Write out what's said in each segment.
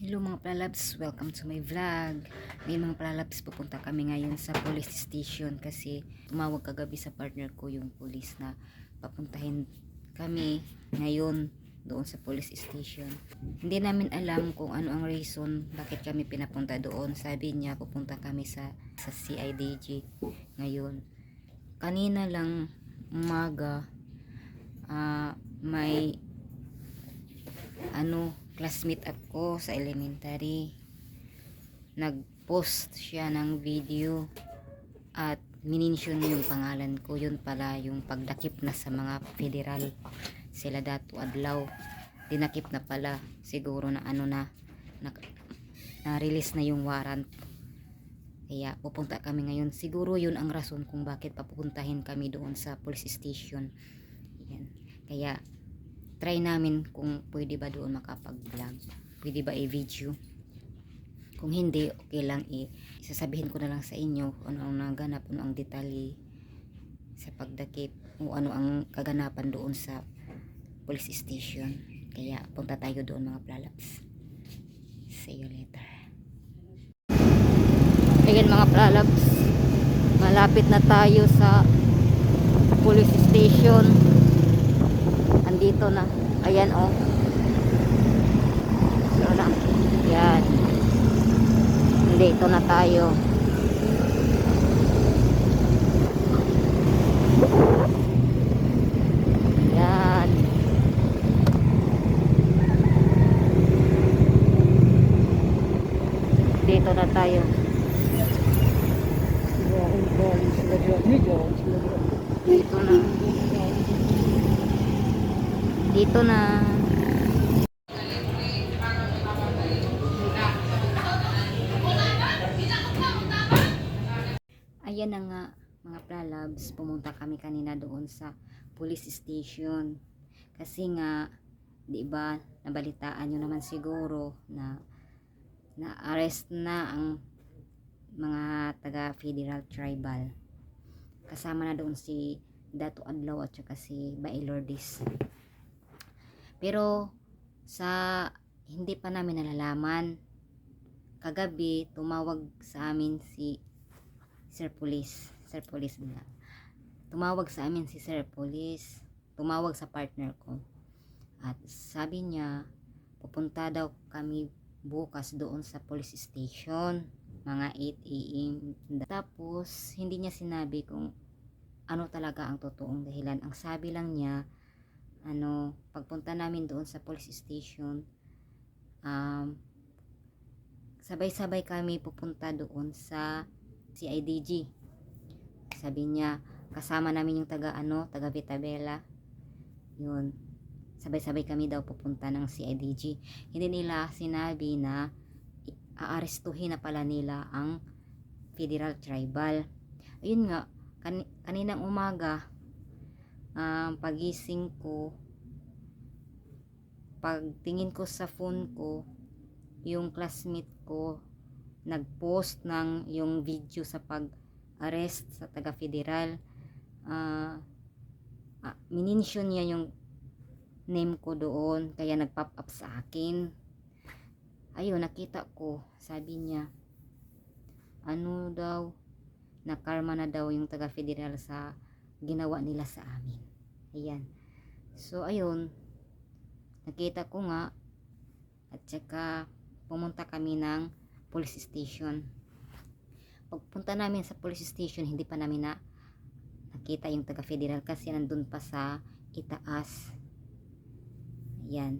Hello mga pralabs, welcome to my vlog. May mga pralabs, pupunta kami ngayon sa police station kasi tumawag kagabi sa partner ko yung police na papuntahin kami ngayon doon sa police station. Hindi namin alam kung ano ang reason bakit kami pinapunta doon. Sabi niya pupunta kami sa, sa CIDG ngayon. Kanina lang umaga ah, may ano classmate ako sa elementary. Nag-post siya ng video at minintion yung pangalan ko. Yun pala yung pagdakip na sa mga federal. Sila dato adlaw. Dinakip na pala. Siguro na ano na na, na release na yung warrant. Kaya pupunta kami ngayon. Siguro yun ang rason kung bakit papupuntahin kami doon sa police station. Yan. Kaya try namin kung pwede ba doon makapag-vlog. Pwede ba i-video? Kung hindi, okay lang i sasabihin ko na lang sa inyo ano ang naganap, ano ang detalye sa pagdakip, o ano ang kaganapan doon sa police station. Kaya punta tayo doon mga pralabs. See you later. Ayan mga pralabs, malapit na tayo sa police station andito na. Ayan oh. So yan andito na tayo. Yan dito na tayo. Dito na dito na. Ayan na nga mga pralabs, pumunta kami kanina doon sa police station. Kasi nga, 'di ba, nabalitaan nyo naman siguro na na arrest na ang mga taga Federal Tribal. Kasama na doon si Dato Adlaw at saka si Bae Lourdes. Pero sa hindi pa namin nalalaman kagabi tumawag sa amin si Sir Police, Sir Police nila. Tumawag sa amin si Sir Police, tumawag sa partner ko. At sabi niya pupunta daw kami bukas doon sa police station mga 8 a.m. Tapos hindi niya sinabi kung ano talaga ang totoong dahilan. Ang sabi lang niya ano, pagpunta namin doon sa police station, um, sabay-sabay kami pupunta doon sa CIDG. Sabi niya, kasama namin yung taga ano, taga Vitabella. Yun. Sabay-sabay kami daw pupunta ng CIDG. Hindi nila sinabi na aarestuhin na pala nila ang Federal Tribal. Ayun nga, kan- kaninang umaga, um, pagising ko pagtingin ko sa phone ko yung classmate ko nagpost ng yung video sa pag arrest sa taga federal uh, uh, minintion niya yung name ko doon kaya nag-pop up sa akin ayun nakita ko sabi niya ano daw na karma na daw yung taga federal sa ginawa nila sa amin. Ayan. So, ayun. Nakita ko nga at saka pumunta kami ng police station. Pagpunta namin sa police station, hindi pa namin na nakita yung taga-federal kasi nandun pa sa itaas. Ayan.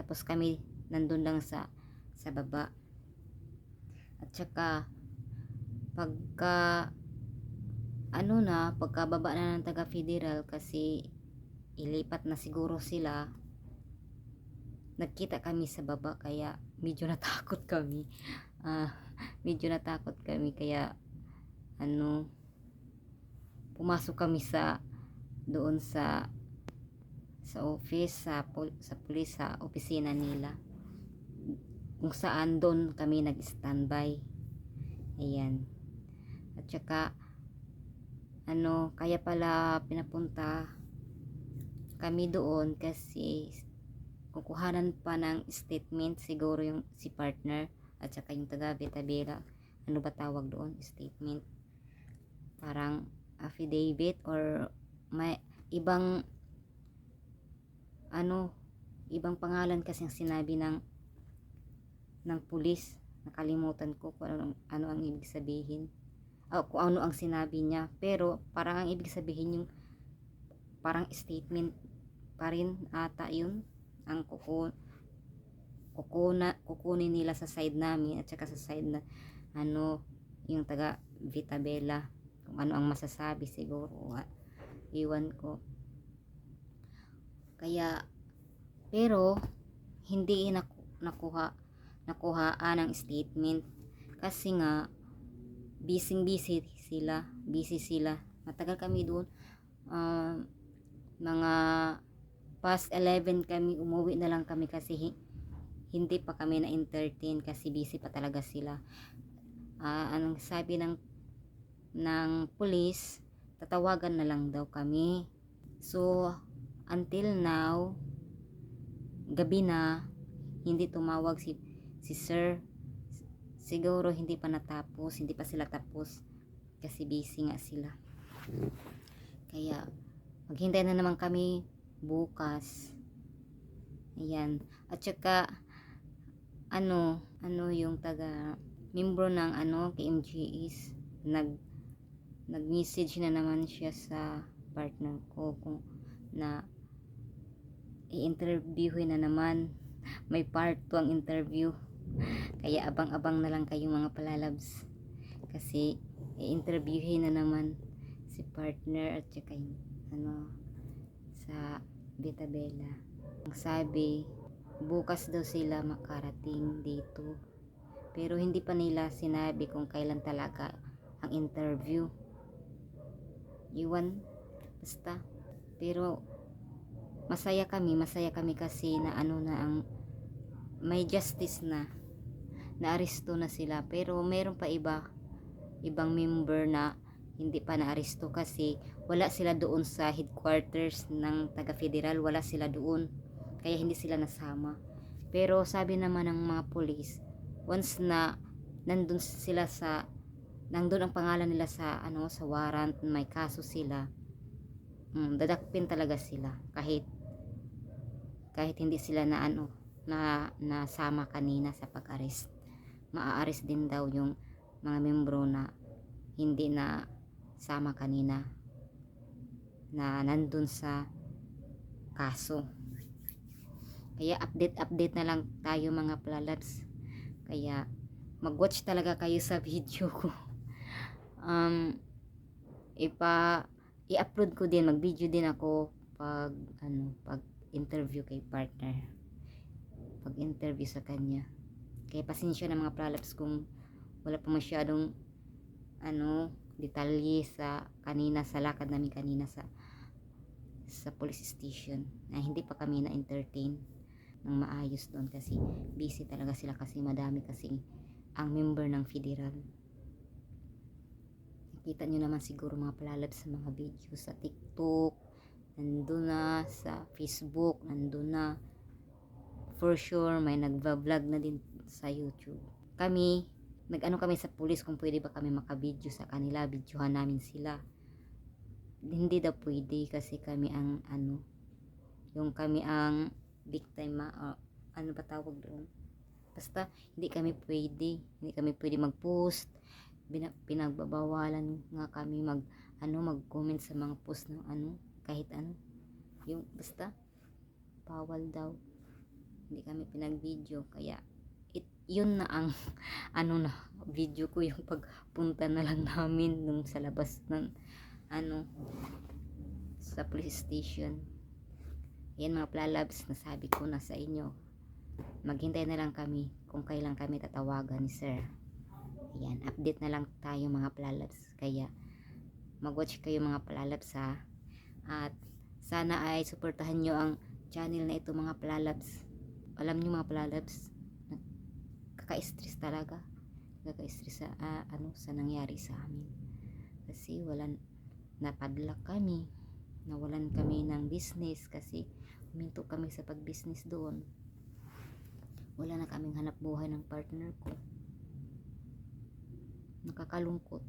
Tapos kami nandun lang sa sa baba. At saka pagka ano na, pagkababa na ng taga federal kasi ilipat na siguro sila. Nagkita kami sa baba kaya medyo natakot kami. Uh, medyo natakot kami kaya ano pumasok kami sa doon sa sa office sa pol, sa pulis sa opisina nila. Kung saan doon kami nag-standby. Ayan. At saka ano, kaya pala pinapunta kami doon kasi kukuhanan pa ng statement siguro yung si partner at saka yung taga Vitabela ano ba tawag doon? Statement? Parang affidavit or may ibang ano ibang pangalan kasi ang sinabi ng ng pulis. Nakalimutan ko kung ano, ano ang ibig sabihin. O kung ano ang sinabi niya. Pero parang ang ibig sabihin yung parang statement pa rin ata yun. Ang kuku kukuna, kukunin nila sa side namin at saka sa side na ano yung taga Vitabella kung ano ang masasabi siguro wa- iwan ko. Kaya pero hindi naku, nakuha nakuhaan ng statement. Kasi nga busy busy sila busy sila. Matagal kami doon Ah, mga past 11 kami umuwi na lang kami kasi hi- hindi pa kami na entertain kasi busy pa talaga sila. Ah, anong sabi ng ng police tatawagan na lang daw kami. So until now gabi na hindi tumawag si si sir. Siguro hindi pa natapos hindi pa sila tapos kasi busy nga sila. Kaya maghintay na naman kami bukas. Ayan. At saka ano ano yung taga membro ng ano KMGS nag nag-message na naman siya sa partner ko kung na i-interviewin na naman. May part 2 ang interview. Kaya abang-abang na lang kayo mga palalabs. Kasi i-interviewin na naman si partner at saka ano sa Betabella ang sabi bukas daw sila makarating dito. Pero hindi pa nila sinabi kung kailan talaga ang interview. Iwan basta. Pero masaya kami masaya kami kasi na ano na ang may justice na. Naaresto na sila. Pero meron pa iba ibang member na hindi pa naaresto kasi wala sila doon sa headquarters ng taga federal wala sila doon. Kaya hindi sila nasama. Pero sabi naman ng mga police once na nandun sila sa nandun ang pangalan nila sa ano sa warrant may kaso sila mm, dadakpin talaga sila kahit kahit hindi sila na ano na nasama kanina sa pag-arrest. Maa-arrest din daw yung mga membro na hindi na sama kanina na nandun sa kaso. Kaya update update na lang tayo mga plalabs. Kaya mag-watch talaga kayo sa video ko. Um ipa i-upload ko din mag-video din ako pag ano pag interview kay partner. Pag interview sa kanya. Kaya pasensya na mga pralabs kung wala pa masyadong ano detalye sa kanina sa lakad namin kanina sa sa police station na hindi pa kami na entertain ng maayos doon kasi busy talaga sila kasi madami kasi ang member ng federal. Nakita nyo naman siguro mga palalab sa mga video sa tiktok nandun na sa facebook nandun na. For sure may nagva-vlog na din sa youtube. Kami nag-ano kami sa pulis kung pwede ba kami makabidyo sa kanila videohan namin sila. Hindi daw pwede kasi kami ang ano yung kami ang biktima o ano ba tawag doon? Basta hindi kami pwede. Hindi kami pwede mag-post. Bina, pinagbabawalan nga kami mag ano mag-comment sa mga post ng ano kahit ano. Yung basta bawal daw. Hindi kami pinag-video kaya it, yun na ang ano na video ko yung pagpunta na lang namin nung sa labas ng ano sa police station. Yan mga plalabs nasabi ko na sa inyo. Maghintay na lang kami kung kailan kami tatawagan ni sir. Ayan update na lang tayo mga plalabs. Kaya mag-watch kayo mga plalabs ha. At sana ay suportahan nyo ang channel na ito mga plalabs. Alam nyo mga plalabs kaka-stress talaga kaka-stress sa ah, ano sa nangyari sa amin kasi walan napadlock kami nawalan kami ng business kasi minto kami sa pag-business doon. Wala na kaming hanap buhay ng partner ko. Nakakalungkot.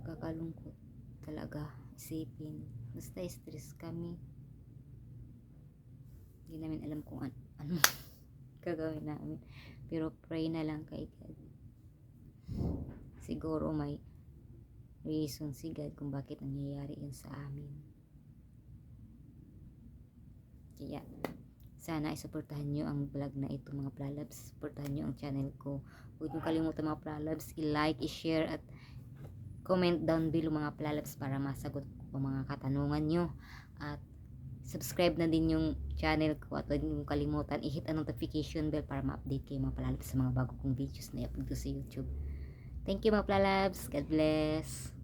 Nakakalungkot talaga isipin. Basta stress kami. Hindi namin alam kung an ano gagawin namin. Pero pray na lang kay God. Siguro may reason si God kung bakit nangyayari yun sa amin. Kaya, sana isuportahan nyo ang vlog na ito mga pralabs. Suportahan nyo ang channel ko. Huwag nyo kalimutan mga pralabs, i-like, i-share at comment down below mga pralabs para masagot ko mga katanungan nyo. At subscribe na din yung channel ko at huwag nyo kalimutan i-hit ang notification bell para ma-update kayo mga pralabs sa mga bago kong videos na i-upload sa YouTube. Thank you mga pralabs. God bless.